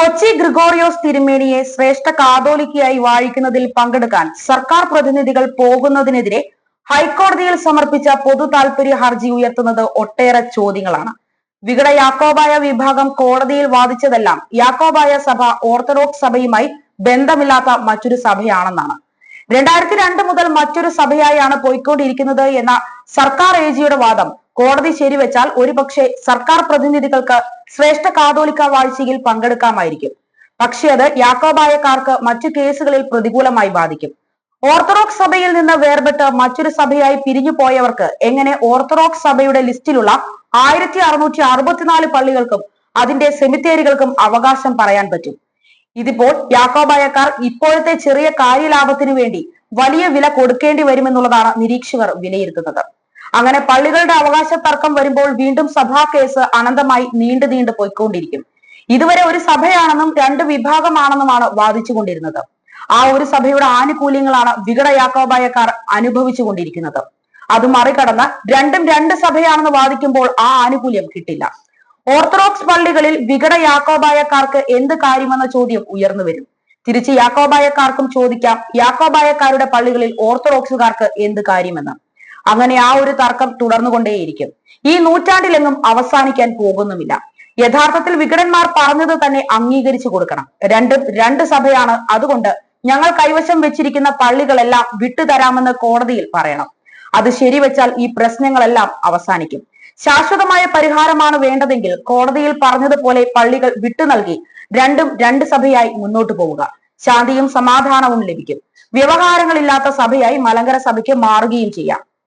കൊച്ചി ഗ്രിഗോറിയോസ് തിരുമേനിയെ ശ്രേഷ്ഠ കാതോലിക്കയായി വാഴിക്കുന്നതിൽ പങ്കെടുക്കാൻ സർക്കാർ പ്രതിനിധികൾ പോകുന്നതിനെതിരെ ഹൈക്കോടതിയിൽ സമർപ്പിച്ച പൊതു താൽപര്യ ഹർജി ഉയർത്തുന്നത് ഒട്ടേറെ ചോദ്യങ്ങളാണ്. വികട യാക്കോബായ വിഭാഗം കോടതിയിൽ വാദിച്ചതെല്ലാം യാക്കോബായ സഭ ഓർത്തഡോക്സ് സഭയുമായി ബന്ധമില്ലാത്ത മറ്റൊരു സഭയാണെന്നാണ്. രണ്ടായിരത്തി രണ്ട് മുതൽ മറ്റൊരു സഭയായാണ് പോയിക്കൊണ്ടിരിക്കുന്നത് എന്ന സർക്കാർ ഏജിയുടെ വാദം കോടതി ശരിവെച്ചാൽ ഒരുപക്ഷെ സർക്കാർ പ്രതിനിധികൾക്ക് ശ്രേഷ്ഠ കാതോലിക്ക വാഴ്ചയിൽ പങ്കെടുക്കാമായിരിക്കും. പക്ഷേ അത് യാക്കോബായക്കാർക്ക് മറ്റു കേസുകളിൽ പ്രതികൂലമായി ബാധിക്കും. ഓർത്തഡോക്സ് സഭയിൽ നിന്ന് വേർപെട്ട് മറ്റൊരു സഭയായി പിരിഞ്ഞു പോയവർക്ക് എങ്ങനെ ഓർത്തഡോക്സ് സഭയുടെ ലിസ്റ്റിലുള്ള ആയിരത്തി അറുന്നൂറ്റി അറുപത്തിനാല് പള്ളികൾക്കും അതിന്റെ സെമിത്തേരികൾക്കും അവകാശം പറയാൻ പറ്റും. ഇതിപ്പോൾ യാക്കോബായക്കാർ ഇപ്പോഴത്തെ ചെറിയ കാര്യലാഭത്തിനു വേണ്ടി വലിയ വില കൊടുക്കേണ്ടി വരുമെന്നുള്ളതാണ് നിരീക്ഷകർ വിലയിരുത്തുന്നത്. അങ്ങനെ പള്ളികളുടെ അവകാശ തർക്കം വരുമ്പോൾ വീണ്ടും സഭാ കേസ് അനന്തമായി നീണ്ടു നീണ്ടു പോയിക്കൊണ്ടിരിക്കും. ഇതുവരെ ഒരു സഭയാണെന്നും രണ്ട് വിഭാഗമാണെന്നുമാണ് വാദിച്ചുകൊണ്ടിരുന്നത്. ആ ഒരു സഭയുടെ ആനുകൂല്യങ്ങളാണ് വികട യാക്കോബായക്കാർ അനുഭവിച്ചു കൊണ്ടിരിക്കുന്നത് അത് മറികടന്ന് രണ്ടും രണ്ട് സഭയാണെന്ന് വാദിക്കുമ്പോൾ ആ ആനുകൂല്യം കിട്ടില്ല. ഓർത്തഡോക്സ് പള്ളികളിൽ വികട യാക്കോബായക്കാർക്ക് എന്ത് കാര്യമെന്ന ചോദ്യം ഉയർന്നു വരും. തിരിച്ച് യാക്കോബായക്കാർക്കും ചോദിക്കാം യാക്കോബായക്കാരുടെ പള്ളികളിൽ ഓർത്തഡോക്സുകാർക്ക് എന്ത് കാര്യമെന്ന്. അങ്ങനെ ആ ഒരു തർക്കം തുടർന്നുകൊണ്ടേയിരിക്കും. ഈ നൂറ്റാണ്ടിലെങ്ങും അവസാനിക്കാൻ പോകുന്നുമില്ല. യഥാർത്ഥത്തിൽ വികടന്മാർ പറഞ്ഞത് തന്നെ അംഗീകരിച്ചു കൊടുക്കണം. രണ്ടും രണ്ട് സഭയാണ്. അതുകൊണ്ട് ഞങ്ങൾ കൈവശം വെച്ചിരിക്കുന്ന പള്ളികളെല്ലാം വിട്ടുതരാമെന്ന് കോടതിയിൽ പറയണം. അത് ശരിവെച്ചാൽ ഈ പ്രശ്നങ്ങളെല്ലാം അവസാനിക്കും. ശാശ്വതമായ പരിഹാരമാണ് വേണ്ടതെങ്കിൽ കോടതിയിൽ പറഞ്ഞതുപോലെ പള്ളികൾ വിട്ടു നൽകി രണ്ടും രണ്ട് സഭയായി മുന്നോട്ടു പോവുക. ശാന്തിയും സമാധാനവും ലഭിക്കും. വ്യവഹാരങ്ങളില്ലാത്ത സഭയായി മലങ്കര സഭയ്ക്ക് മാറുകയും ചെയ്യാം.